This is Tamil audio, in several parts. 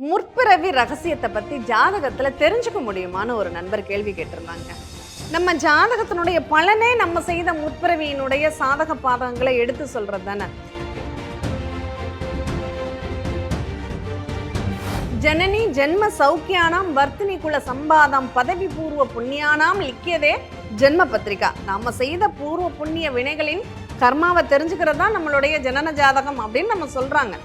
முற்பிறவி ரகசியத்தை பத்தி ஜாதகத்துல தெரிஞ்சுக்க முடியுமான்னு ஒரு நண்பர் கேள்வி கேட்டிருந்தாங்க. நம்ம ஜாதகத்தினுடைய பலனே நம்ம செய்த முற்பிறவியினுடைய சாதக பாதகங்களை எடுத்து சொல்றது தானே? ஜனனி ஜென்ம சௌக்கியானாம் வர்த்தினி குல சம்பாதம் பதவி பூர்வ புண்ணியானாம் லிக்கியதே ஜென்ம பத்திரிகா. நாம செய்த பூர்வ புண்ணிய வினைகளின் கர்மாவை தெரிஞ்சுக்கிறது தான் நம்மளுடைய ஜனன ஜாதகம் அப்படின்னு நம்ம சொல்றாங்க.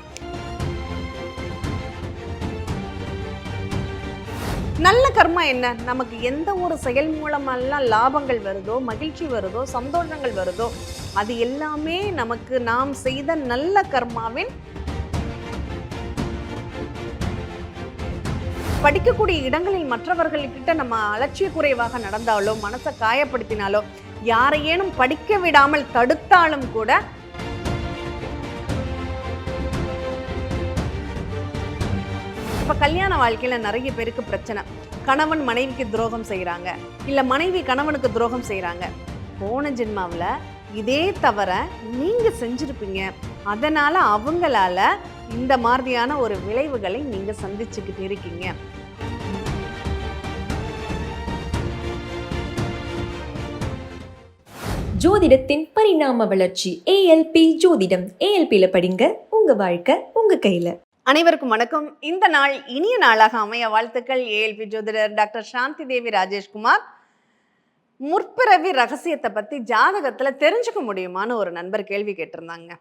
நல்ல கர்மா என்ன? நமக்கு எந்த ஒரு செயல் மூலமெல்லாம் லாபங்கள் வருதோ மகிழ்ச்சி வருதோ சந்தோஷங்கள் வருதோ அது எல்லாமே நமக்கு நாம் செய்த நல்ல கர்மாவின் படிக்கக்கூடிய இடங்களில் மற்றவர்கள்கிட்ட நம்ம அலட்சிய குறைவாக நடந்தாலோ மனசை காயப்படுத்தினாலோ யாரையேனும் படிக்க விடாமல் தடுத்தாலும் கூட கல்யாண வாழ்க்கையில் நிறைய பேருக்கு பிரச்சனை. கணவன் மனைவிக்கு துரோகம் செய்கிறாங்க இல்லை மனைவி கணவனுக்கு துரோகம் செய்கிறாங்க போன ஜென்மாவில் இதே தவிர நீங்கள் செஞ்சுருப்பீங்க. அதனால் அவங்களால இந்த மாதிரியான ஒரு விளைவுகளை நீங்கள் சந்திச்சுக்கிட்டு இருக்கீங்க. ஜோதிடத்தின் பரிணாம வளர்ச்சி ஏஎல்பி ஜோதிடம். ஏஎல்பியில் படிங்க. உங்கள் வாழ்க்கை உங்கள் கையில். அனைவருக்கும் வணக்கம். இந்த நாள் இனிய நாளாக அமைய வாழ்த்துக்கள். ஏஎல்பி ஜோதிடர் டாக்டர் சாந்தி தேவி ராஜேஷ்குமார். முற்பிறவி ரகசியத்தை பத்தி ஜாதகத்துல தெரிஞ்சுக்க முடியுமான்னு ஒரு நண்பர் கேள்வி கேட்டிருந்தாங்க.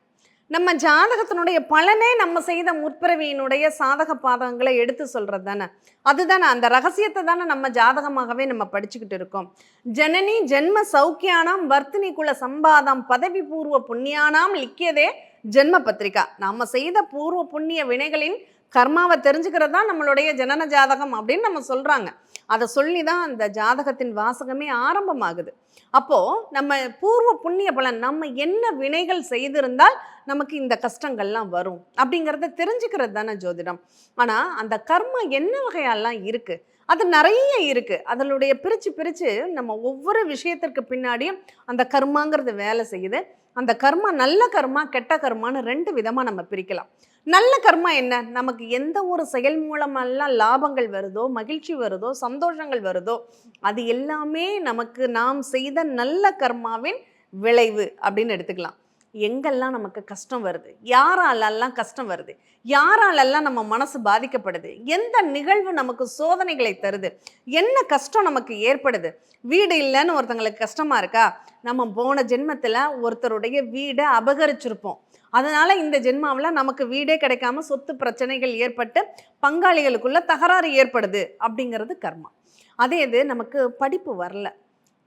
நம்ம ஜாதகத்தினுடைய பலனே நம்ம செய்த முற்பிறவியினுடைய சாதக பாதகங்களை எடுத்து சொல்றது தானே? அதுதானே அந்த ரகசியத்தை தானே நம்ம ஜாதகமாகவே நம்ம படிச்சுக்கிட்டு இருக்கோம். ஜனனி ஜென்ம சௌக்கியானாம் வர்த்தினி குல சம்பாதம் பதவி பூர்வ புண்ணியானாம் லிக்கியதே ஜென்ம பத்திரிகா நாம செய்த பூர்வ புண்ணிய வினைகளின் கர்மாவை தெரிஞ்சுக்கிறது தான் நம்மளுடைய ஜனன ஜாதகம் அப்படின்னு நம்ம சொல்கிறாங்க அதை சொல்லி தான் அந்த ஜாதகத்தின் வாசகமே ஆரம்பமாகுது. அப்போ நம்ம பூர்வ புண்ணிய பலன் நம்ம என்ன வினைகள் செய்திருந்தால் நமக்கு இந்த கஷ்டங்கள்லாம் வரும் அப்படிங்கிறத தெரிஞ்சுக்கிறது தானே ஜோதிடம். ஆனால் அந்த கர்மா என்ன வகையெல்லாம் இருக்குது அது நிறைய இருக்குது அதனுடைய பிரித்து பிரித்து நம்ம ஒவ்வொரு விஷயத்திற்கு பின்னாடியும் அந்த கர்மாங்கிறது வேலை செய்யுது. அந்த கர்மா நல்ல கர்மா கெட்ட கர்மான்னு ரெண்டு விதமாக நம்ம பிரிக்கலாம். நல்ல கர்மா என்ன? நமக்கு எந்த ஒரு செயல் மூலமெல்லாம் லாபங்கள் வருதோ மகிழ்ச்சி வருதோ சந்தோஷங்கள் வருதோ அது எல்லாமே நமக்கு நாம் செய்த நல்ல கர்மாவின் விளைவு அப்படின்னு எடுத்துக்கலாம். எங்கெல்லாம் நமக்கு கஷ்டம் வருது? யாராலெல்லாம் கஷ்டம் வருது? யாராலெல்லாம் நம்ம மனசு பாதிக்கப்படுது? எந்த நிகழ்வு நமக்கு சோதனைகளை தருது? என்ன கஷ்டம் நமக்கு ஏற்படுது? வீடு இல்லைன்னு ஒருத்தங்களுக்கு கஷ்டமா இருக்கா? நம்ம போன ஜென்மத்தில் ஒருத்தருடைய வீடை அபகரிச்சிருப்போம். அதனால் இந்த ஜென்மாவில் நமக்கு வீடே கிடைக்காம சொத்து பிரச்சனைகள் ஏற்பட்டு பங்காளிகளுக்குள்ள தகராறு ஏற்படுது அப்படிங்கிறது கர்மா. அதே இது நமக்கு படிப்பு வரல.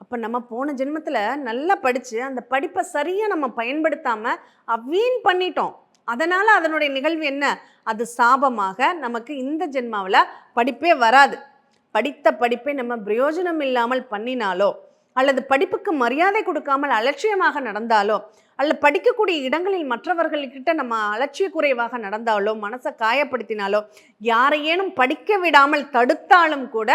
அப்போ நம்ம போன ஜென்மத்தில் நல்லா படித்து அந்த படிப்பை சரியாக நம்ம பயன்படுத்தாமல் வீண் பண்ணிட்டோம். அதனால் அதனுடைய நிகழ்வு என்ன? அது சாபமாக நமக்கு இந்த ஜென்மாவில் படிப்பே வராது. படித்த படிப்பை நம்ம பிரயோஜனம் இல்லாமல் பண்ணினாலோ அல்லது படிப்புக்கு மரியாதை கொடுக்காமல் அலட்சியமாக நடந்தாலோ அல்ல படிக்கக்கூடிய இடங்களில் மற்றவர்கள்கிட்ட நம்ம அலட்சிய குறைவாக நடந்தாலோ மனசை காயப்படுத்தினாலோ யாரையேனும் படிக்க விடாமல் தடுத்தாலும் கூட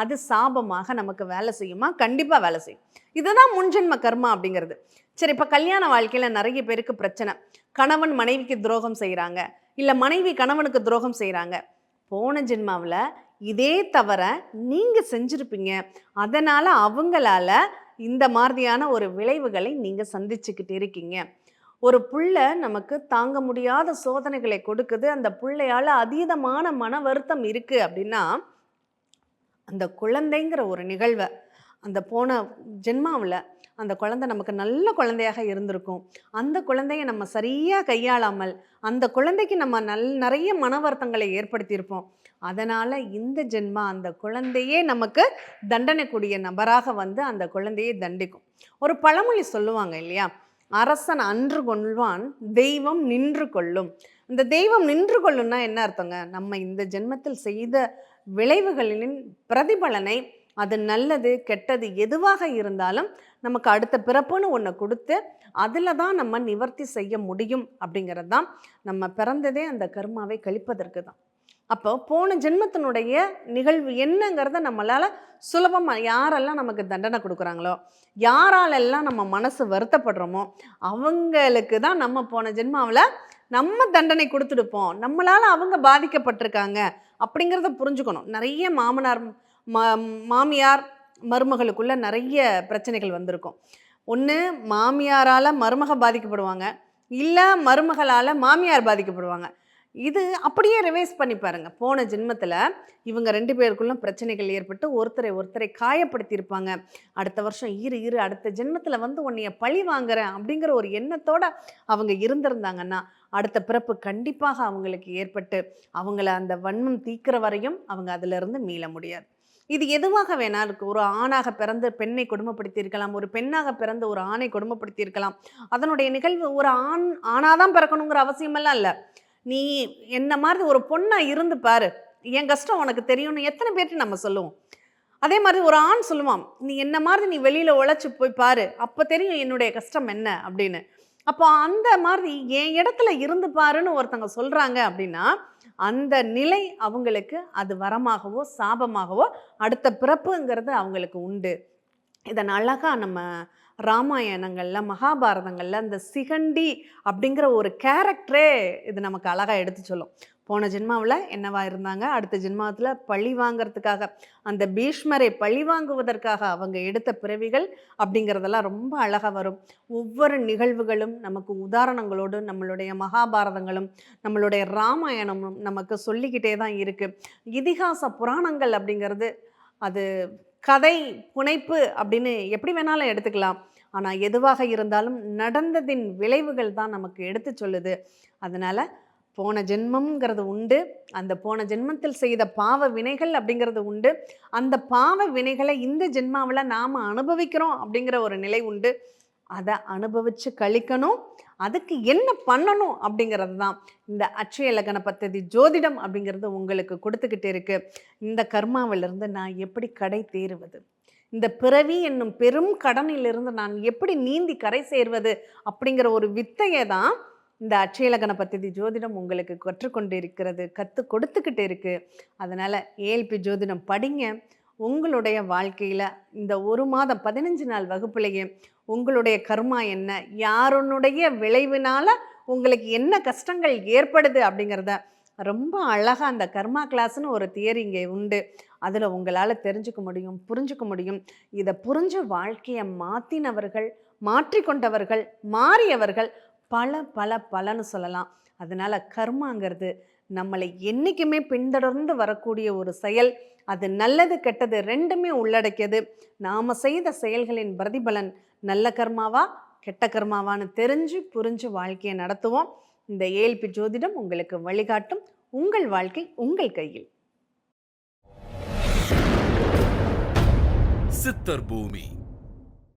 அது சாபமாக நமக்கு வேலை செய்யுமா? கண்டிப்பாக வேலை செய்யும். இதுதான் முன்ஜென்ம கர்மா அப்படிங்கிறது. சரி இப்போ கல்யாண வாழ்க்கையில் நிறைய பேருக்கு பிரச்சனை. கணவன் மனைவிக்கு துரோகம் செய்கிறாங்க இல்லை மனைவி கணவனுக்கு துரோகம் செய்கிறாங்க போன ஜென்மாவில் இதே தவிர நீங்கள் செஞ்சுருப்பீங்க. அதனால் அவங்களால இந்த மாதிரியான ஒரு விளைவுகளை நீங்கள் சந்திச்சுக்கிட்டு இருக்கீங்க. ஒரு புள்ள நமக்கு தாங்க முடியாத சோதனைகளை கொடுக்குது. அந்த பிள்ளையால் அதீதமான மன வருத்தம் இருக்குது அப்படின்னா அந்த குழந்தைங்கிற ஒரு நிகழ்வை அந்த போன ஜென்மாவில் அந்த குழந்தை நமக்கு நல்ல குழந்தையாக இருந்திருக்கும். அந்த குழந்தைய நம்ம சரியாக கையாளாமல் அந்த குழந்தைக்கு நம்ம நல் நிறைய மன வருத்தங்களை ஏற்படுத்தியிருப்போம். அதனால் இந்த ஜென்மா அந்த குழந்தையே நமக்கு தண்டனைக்கூடிய நபராக வந்து அந்த குழந்தையை தண்டிக்கும். ஒரு பழமொழி சொல்லுவாங்க இல்லையா? அரசன் அன்று கொள்வான் தெய்வம் நின்று கொள்ளும். இந்த தெய்வம் நின்று கொள்ளும்னா என்ன அர்த்தங்க? நம்ம இந்த ஜென்மத்தில் செய்த விளைவுகளின் பிரதிபலனை அது நல்லது கெட்டது எதுவாக இருந்தாலும் நமக்கு அடுத்த பிறப்புன்னு ஒன்று கொடுத்து அதில் தான் நம்ம நிவர்த்தி செய்ய முடியும் அப்படிங்கிறது தான் நம்ம பிறந்ததே அந்த கர்மாவை கழிப்பதற்கு தான் அப்போ போன ஜென்மத்தினுடைய நிகழ்வு என்னங்கிறத நம்மளால் சுலபமாக யாரெல்லாம் நமக்கு தண்டனை கொடுக்குறாங்களோ யாராலெல்லாம் நம்ம மனசு வருத்தப்படுறோமோ அவங்களுக்கு தான் நம்ம போன ஜென்மாவில் நம்ம தண்டனை கொடுத்துடுப்போம். நம்மளால் அவங்க பாதிக்கப்பட்டிருக்காங்க அப்படிங்கிறத புரிஞ்சுக்கணும். நிறைய மாமனார் மாமியார் மருமகளுக்குள்ள நிறைய பிரச்சனைகள் வந்திருக்கும். ஒன்று மாமியாரால் மருமக பாதிக்கப்படுவாங்க. இல்லை மருமகளால் மாமியார் பாதிக்கப்படுவாங்க. இது அப்படியே ரிவைஸ் பண்ணி பாருங்க. போன ஜென்மத்தில் இவங்க ரெண்டு பேருக்குள்ள பிரச்சனைகள் ஏற்பட்டு ஒருத்தரை ஒருத்தரை காயப்படுத்தியிருப்பாங்க. அடுத்த வருஷம் இரு இரு அடுத்த ஜென்மத்தில் வந்து உன்னைய பழி வாங்குறேன் அப்படிங்கிற ஒரு எண்ணத்தோட அவங்க இருந்திருந்தாங்கன்னா அடுத்த பிறப்பு கண்டிப்பாக அவங்களுக்கு ஏற்பட்டு அவங்கள அந்த வன்மம் தீக்கிற வரையும் அவங்க அதிலிருந்து மீள முடியாது. இது எதுவாக வேணாலும் இருக்கு. ஒரு ஆணாக பிறந்து பெண்ணை கொடுமைப்படுத்தி இருக்கலாம் ஒரு பெண்ணாக பிறந்து ஒரு ஆணை கொடுமைப்படுத்தி இருக்கலாம் அதனுடைய நிகழ்வு ஒரு ஆண் ஆணாதான் பிறக்கணுங்கிற அவசியமெல்லாம் இல்லை. நீ என்ன மாதிரி ஒரு பொண்ணாக இருந்து பாரு. என் கஷ்டம் உனக்கு தெரியும்னு எத்தனை பேர்ட்டு நம்ம சொல்லுவோம். அதே மாதிரி ஒரு ஆண் சொல்லுவான் நீ என்ன மாதிரி நீ வெளியில் உழைச்சி போய் பாரு. அப்போ தெரியும் என்னுடைய கஷ்டம் என்ன? அப்படின்னு. அப்போ அந்த மாதிரி என் இடத்துல இருந்து பாருன்னு ஒருத்தங்க சொல்கிறாங்க அப்படின்னா அந்த நிலை அவங்களுக்கு அது வரமாகவோ சாபமாகவோ அடுத்த பிறப்புங்கிறது அவங்களுக்கு உண்டு. இதை அழகா நம்ம ராமாயணங்களில் மகாபாரதங்களில் அந்த சிகண்டி அப்படிங்கிற ஒரு கேரக்டரே இது நமக்கு அழகாக எடுத்து சொல்லும். போன ஜென்மாவில் என்னவா இருந்தாங்க? அடுத்த ஜென்மாவில் பழி வாங்குறதுக்காக அந்த பீஷ்மரை பழி வாங்குவதற்காக அவங்க எடுத்த பிறவிகள் அப்படிங்கிறதெல்லாம் ரொம்ப அழகாக வரும். ஒவ்வொரு நிகழ்வுகளும் நமக்கு உதாரணங்களோடு நம்மளுடைய மகாபாரதங்களும் நம்மளுடைய ராமாயணமும் நமக்கு சொல்லிக்கிட்டே தான் இருக்குது இதிகாச புராணங்கள் அப்படிங்கிறது அது கதை புனைப்பு அப்படின்னு எப்படி வேணாலும் எடுத்துக்கலாம். ஆனால் எதுவாக இருந்தாலும் நடந்ததின் விளைவுகள் தான் நமக்கு எடுத்து சொல்லுது. அதனால் போன ஜென்மம்ங்கிறது உண்டு அந்த போன ஜென்மத்தில் செய்த பாவ வினைகள் அப்படிங்கிறது உண்டு. அந்த பாவ வினைகளை இந்த ஜென்மாவில் நாம் அனுபவிக்கிறோம் அப்படிங்கிற ஒரு நிலை உண்டு. அதை அனுபவித்து கழிக்கணும். அதுக்கு என்ன பண்ணணும் அப்படிங்கிறது தான் இந்த அட்சய லக்ன பத்ததி ஜோதிடம் அப்படிங்கிறது உங்களுக்கு கொடுத்துக்கிட்டு இருக்குது இந்த கர்மாவிலிருந்து நான் எப்படி கடை தேறுவது? இந்த பிறவி என்னும் பெரும் கடனிலிருந்து நான் எப்படி நீந்தி கரை சேர்வது? அப்படிங்கிற ஒரு வித்தையை தான் இந்த அட்சயலகன பத்ததி ஜோதிடம் உங்களுக்கு கற்றுக்கொண்டு இருக்கிறது கற்றுக் கொடுத்துக்கிட்டு இருக்குது அதனால் ஏஎல்பி ஜோதிடம் படிங்க. உங்களுடைய வாழ்க்கையில் இந்த ஒரு மாதம் பதினஞ்சு நாள் வகுப்புலேயே உங்களுடைய கர்மா என்ன? யாருனுடைய விளைவினால் உங்களுக்கு என்ன கஷ்டங்கள் ஏற்படுது அப்படிங்கிறத ரொம்ப அழகாக அந்த கர்மா கிளாஸ்னு ஒரு தியரி இங்கே உண்டு. அதில் உங்களால் தெரிஞ்சுக்க முடியும் புரிஞ்சுக்க முடியும். இதை புரிஞ்ச வாழ்க்கையை மாற்றினவர்கள் மாற்றிக்கொண்டவர்கள் மாறியவர்கள் பல பல பலன்னு சொல்லலாம். அதனால் கர்மாங்கிறது நம்மளை என்றைக்குமே பின்தொடர்ந்து வரக்கூடிய ஒரு செயல். அது நல்லது கெட்டது ரெண்டுமே உள்ளடக்கியது. நாம் செய்த செயல்களின் பிரதிபலன் நல்ல கர்மாவா கெட்ட கர்மாவான்னு தெரிஞ்சு புரிஞ்சு வாழ்க்கையை நடத்துவோம். இந்த ஏல்பி ஜோதிடம் உங்களுக்கு வழிகாட்டும். உங்கள் வாழ்க்கை உங்கள் கையில். சித்தர் பூமி.